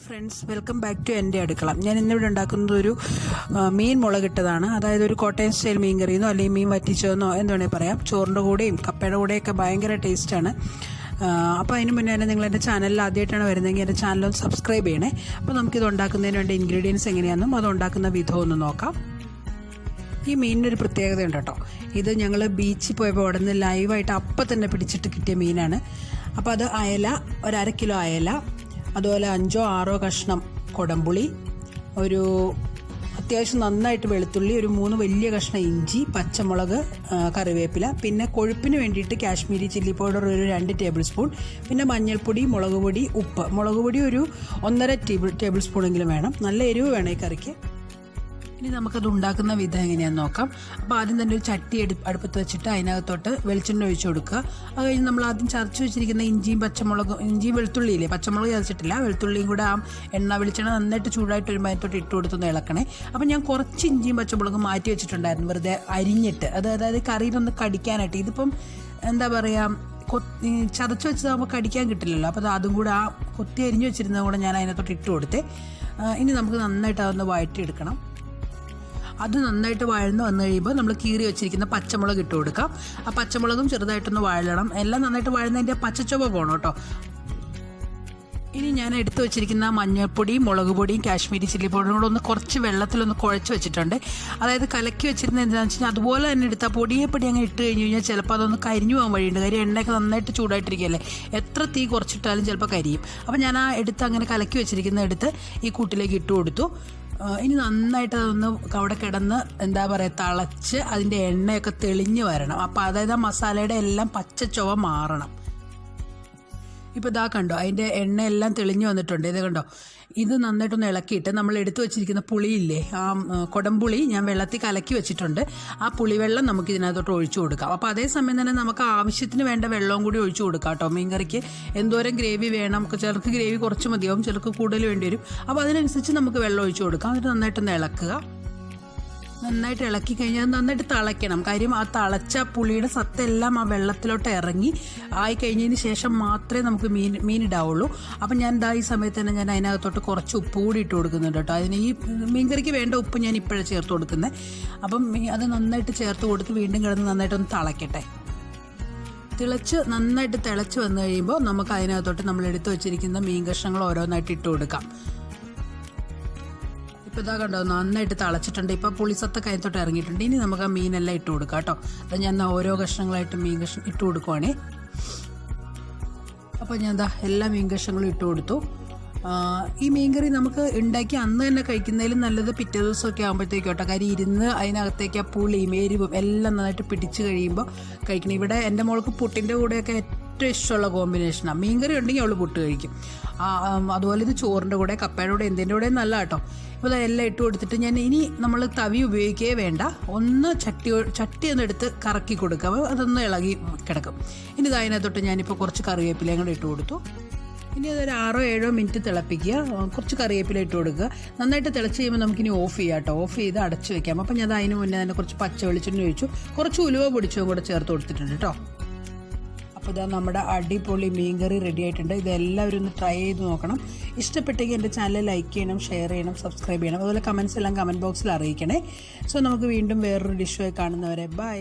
Friends welcome back to എന്റെ അടുക്കള. ഞാൻ ഇന്നിവിടെ ഉണ്ടാക്കുന്നത് ഒരു മീൻ മുളകിട്ടതാണ്. അതായത് ഒരു കോട്ടയം സ്റ്റൈൽ മീൻ കറിയെന്നോ അല്ലെങ്കിൽ മീൻ വറ്റിച്ചതെന്നോ എന്ന് വേണമെങ്കിൽ പറയാം. ചോറിന്റെ കൂടെയും കപ്പയുടെ കൂടെയൊക്കെ ഭയങ്കര ടേസ്റ്റാണ് അപ്പോൾ അതിന് മുന്നേ തന്നെ നിങ്ങൾ എന്റെ ചാനലിൽ ആദ്യമായിട്ടാണ് വരുന്നതെങ്കിൽ എന്റെ ചാനലൊന്ന് സബ്സ്ക്രൈബ് ചെയ്യണേ. അപ്പോൾ നമുക്കിത് ഉണ്ടാക്കുന്നതിന് വേണ്ട ഇൻഗ്രീഡിയൻസ് എങ്ങനെയാണെന്നും അത് ഉണ്ടാക്കുന്ന വിധം ഒന്ന് നോക്കാം. ഈ മീനിനൊരു പ്രത്യേകതയുണ്ട് കേട്ടോ. ഇത് ഞങ്ങൾ ബീച്ചിൽ പോയപ്പോൾ നിന്ന് ലൈവായിട്ട് അപ്പം തന്നെ പിടിച്ചിട്ട് കിട്ടിയ മീനാണ്. അപ്പോൾ അത് അയല ഒരു അര കിലോ അയല അതുപോലെ അഞ്ചോ ആറോ കഷ്ണം കൊടംപുളി ഒരു അത്യാവശ്യം നന്നായിട്ട് വെളുത്തുള്ളി ഒരു മൂന്ന് വലിയ കഷ്ണം ഇഞ്ചി പച്ചമുളക് കറിവേപ്പില പിന്നെ കൊഴുപ്പിന് വേണ്ടിയിട്ട് കാശ്മീരി ചില്ലി പൗഡർ ഒരു രണ്ട് ടേബിൾ സ്പൂൺ പിന്നെ മഞ്ഞൾപ്പൊടി മുളക് പൊടി ഉപ്പ്. മുളക് പൊടി ഒരു ഒന്നര ടേബിൾ ടേബിൾ സ്പൂണെങ്കിലും വേണം. നല്ല എരിവ് വേണം ഈ കറിക്ക്. ഇനി നമുക്കത് ഉണ്ടാക്കുന്ന വിധം എങ്ങനെയാണെന്ന് നോക്കാം. അപ്പോൾ ആദ്യം തന്നെ ഒരു ചട്ടി അടുപ്പത്ത് വെച്ചിട്ട് അതിനകത്തോട്ട് വെളിച്ചെണ്ണ ഒഴിച്ചു കൊടുക്കുക. അത് കഴിഞ്ഞ് നമ്മൾ ആദ്യം ചതച്ച് വെച്ചിരിക്കുന്ന ഇഞ്ചിയും പച്ചമുളകും ഇഞ്ചിയും വെളുത്തുള്ളിയില്ലേ? പച്ചമുളക് ചതച്ചിട്ടില്ല. വെളുത്തുള്ളിയും കൂടെ ആ എണ്ണ വെളിച്ചെണ്ണ നന്നായിട്ട് ചൂടായിട്ട് ഒരു മയത്തോട്ട് ഇട്ട് കൊടുത്തൊന്ന് ഇളക്കണേ. അപ്പോൾ ഞാൻ കുറച്ച് ഇഞ്ചിയും പച്ചമുളകും മാറ്റി വെച്ചിട്ടുണ്ടായിരുന്നു വെറുതെ അരിഞ്ഞിട്ട്. അത് അതായത് കറിയിലൊന്ന് കടിക്കാനായിട്ട്. ഇതിപ്പം എന്താ പറയുക കൊത്തി ചതച്ച് വെച്ചതാകുമ്പോൾ കടിക്കാൻ കിട്ടില്ലല്ലോ. അപ്പോൾ അതും കൂടെ ആ കൊത്തി അരിഞ്ഞു വെച്ചിരുന്നത് കൂടെ ഞാൻ അതിനകത്തോട്ട് ഇട്ട് കൊടുത്തേ. ഇനി നമുക്ക് നന്നായിട്ട് അതൊന്ന് വഴറ്റിയെടുക്കണം. അത് നന്നായിട്ട് വഴന്ന് വന്നു കഴിയുമ്പോൾ നമ്മൾ കീറി വെച്ചിരിക്കുന്ന പച്ചമുളക് ഇട്ട് കൊടുക്കാം. ആ പച്ചമുളകും ചെറുതായിട്ടൊന്ന് വഴലണം എല്ലാം നന്നായിട്ട് വഴന്നതിന്റെ പച്ചച്ചുവ പോകണം കേട്ടോ. ഇനി ഞാൻ എടുത്തു വെച്ചിരിക്കുന്ന മഞ്ഞൾപ്പൊടിയും മുളക് പൊടിയും കാശ്മീരി ചില്ലി പൗഡറും കൂടെ ഒന്ന് കുറച്ച് വെള്ളത്തിലൊന്ന് കുഴച്ച് വെച്ചിട്ടുണ്ട്. അതായത് കലക്കി വെച്ചിരുന്ന എന്താണെന്ന് വെച്ച് കഴിഞ്ഞാൽ അതുപോലെ തന്നെ എടുത്ത പൊടിയെ പൊടി അങ്ങ് ഇട്ട് കഴിഞ്ഞ് കഴിഞ്ഞാൽ ചിലപ്പോൾ അതൊന്ന് കരിഞ്ഞു പോകാൻ വഴിയുണ്ട്. കാര്യം എണ്ണയൊക്കെ നന്നായിട്ട് ചൂടായിട്ടിരിക്കുകയല്ലേ? എത്ര തീ കുറച്ചിട്ടാലും ചിലപ്പോൾ കരിയും. അപ്പോൾ ഞാൻ ആ എടുത്ത് അങ്ങനെ കലക്കി വെച്ചിരിക്കുന്ന എടുത്ത് ഈ കൂട്ടിലേക്ക് ഇട്ട് കൊടുത്തു. ഇനി നന്നായിട്ട് അതൊന്ന് അവിടെ കിടന്ന് എന്താ പറയുക തിളച്ച് അതിന്റെ എണ്ണയൊക്കെ തെളിഞ്ഞ് വരണം. അപ്പോൾ അതായത് ആ മസാലയുടെ എല്ലാം പച്ച ചുവ മാറണം. ഇപ്പോൾ ഇതാ കണ്ടോ അതിന്റെ എണ്ണയെല്ലാം തെളിഞ്ഞു വന്നിട്ടുണ്ട്. ഇത് കണ്ടോ? ഇത് നന്നായിട്ടൊന്ന് ഇളക്കിയിട്ട് നമ്മൾ എടുത്തു വെച്ചിരിക്കുന്ന പുളിയില്ലേ ആ കുടംപുളി ഞാൻ വെള്ളത്തിൽ കലക്കി വെച്ചിട്ടുണ്ട്. ആ പുളിവെള്ളം നമുക്ക് ഇതിനകത്തോട്ട് ഒഴിച്ചു കൊടുക്കാം. അപ്പോൾ അതേസമയം തന്നെ നമുക്ക് ആവശ്യത്തിന് വേണ്ട വെള്ളവും കൂടി ഒഴിച്ചു കൊടുക്കാം കേട്ടോ. മീൻകറിക്ക് എന്തോരം ഗ്രേവി വേണം ചിലർക്ക് ഗ്രേവി കുറച്ച് മതിയാവും ചിലർക്ക് കൂടുതൽ വേണ്ടി വരും. അപ്പോൾ അതിനനുസരിച്ച് നമുക്ക് വെള്ളം ഒഴിച്ചു കൊടുക്കാം. എന്നിട്ട് നന്നായിട്ടൊന്ന് ഇളക്കുക. നന്നായിട്ട് ഇളക്കി കഴിഞ്ഞാൽ നന്നായിട്ട് തിളയ്ക്കണം. കാര്യം ആ തിളച്ച പുളിയുടെ സത്തെല്ലാം ആ വെള്ളത്തിലോട്ട് ഇറങ്ങി ആയി കഴിഞ്ഞതിന് ശേഷം മാത്രമേ നമുക്ക് മീൻ മീൻ ഇടാവുള്ളൂ. അപ്പം ഞാൻ ഇതാ ഈ സമയത്ത് തന്നെ ഞാൻ അതിനകത്തോട്ട് കുറച്ച് ഉപ്പ് കൂടി ഇട്ട് കൊടുക്കുന്നുണ്ട് കേട്ടോ. അതിന് ഈ മീൻകറിക്ക് വേണ്ട ഉപ്പ് ഞാൻ ഇപ്പോഴേ ചേർത്ത് കൊടുക്കുന്നത് അപ്പം അത് നന്നായിട്ട് ചേർത്ത് കൊടുത്ത് വീണ്ടും കിടന്ന് നന്നായിട്ടൊന്ന് തിളയ്ക്കട്ടെ. തിളച്ച് നന്നായിട്ട് തിളച്ച് വന്നു കഴിയുമ്പോൾ നമുക്ക് അതിനകത്തോട്ട് നമ്മൾ എടുത്തു വെച്ചിരിക്കുന്ന മീൻ കഷ്ണങ്ങൾ ഓരോന്നായിട്ട് ഇട്ട് കൊടുക്കാം. ഇപ്പോൾ ഇതാ കണ്ടോ നന്നായിട്ട് തിളച്ചിട്ടുണ്ട്. ഇപ്പോൾ പുളിസത്തൊക്കെ കൈത്തോട്ട് ഇറങ്ങിയിട്ടുണ്ട്. ഇനി നമുക്ക് ആ മീനെല്ലാം ഇട്ട് കൊടുക്കാം കേട്ടോ. അത് ഞാൻ ഓരോ കഷ്ണങ്ങളായിട്ട് മീൻ കഷ്ണം ഇട്ട് കൊടുക്കുവാണേ. അപ്പോൾ ഞാൻ എന്താ എല്ലാ മീൻ കഷ്ണങ്ങളും ഇട്ട് കൊടുത്തു. ഈ മീൻകറി നമുക്ക് ഉണ്ടാക്കി അന്ന് തന്നെ കഴിക്കുന്നതിലും നല്ലത് പിറ്റേ ദിവസമൊക്കെ ആകുമ്പോഴത്തേക്കും കേട്ടോ. കാര്യം ഇരുന്ന് അതിനകത്തേക്ക് ആ പുളിയും എരിവും എല്ലാം നന്നായിട്ട് പിടിച്ച് കഴിയുമ്പോൾ കഴിക്കണം. ഇവിടെ എന്റെ മോൾക്ക് പുട്ടിന്റെ കൂടെയൊക്കെ ഏറ്റവും ഇഷ്ടമുള്ള കോമ്പിനേഷനാണ് മീൻകറി ഉണ്ടെങ്കിൽ അവൾ പുട്ട് കഴിക്കും. അതുപോലെ ഇത് ചോറിന്റെ കൂടെ കപ്പയുടെ കൂടെ എന്തിന്റെ കൂടെ നല്ല കേട്ടോ. ഇപ്പോൾ എല്ലാം ഇട്ട് കൊടുത്തിട്ട് ഞാൻ ഇനി നമ്മൾ തവി ഉപയോഗിക്കുകയേ വേണ്ട. ഒന്ന് ചട്ടി ചട്ടി ഒന്ന് എടുത്ത് കറക്കി കൊടുക്കുക അപ്പോൾ അതൊന്ന് ഇളകി കിടക്കും. ഇനി അതിനകത്തോട്ട് ഞാനിപ്പോൾ കുറച്ച് കറിവേപ്പിലയും കൂടെ ഇട്ട് കൊടുത്തു. ഇനി അതൊരു ആറോ ഏഴോ മിനിറ്റ് തിളപ്പിക്കുക. കുറച്ച് കറിവേപ്പില ഇട്ട് കൊടുക്കുക. നന്നായിട്ട് തിളച്ച് കഴിയുമ്പോൾ നമുക്കിനി ഓഫ് ചെയ്യാം കേട്ടോ. ഓഫ് ചെയ്ത് അടച്ച് വെക്കാം. അപ്പം ഞാൻ അത് അതിന് മുന്നേ തന്നെ കുറച്ച് പച്ച വെളിച്ചെണ്ണ ഒഴിച്ചു. കുറച്ച് ഉലുവ പൊടിച്ചതും കൂടെ ചേർത്ത് കൊടുത്തിട്ടുണ്ട് കേട്ടോ. അപ്പോൾ ഇതാ നമ്മുടെ അടിപൊളി മീൻകറി റെഡി ആയിട്ടുണ്ട്. ഇതെല്ലാവരും ഒന്ന് ട്രൈ ചെയ്ത് നോക്കണം. ഇഷ്ടപ്പെട്ടെങ്കിൽ എന്റെ ചാനൽ ലൈക്ക് ചെയ്യണം ഷെയർ ചെയ്യണം സബ്സ്ക്രൈബ് ചെയ്യണം. അതുപോലെ കമൻസ് എല്ലാം കമന്റ് ബോക്സിൽ അറിയിക്കണേ. സോ നമുക്ക് വീണ്ടും വേറൊരു ഡിഷുമായി കാണുന്നവരെ ബൈ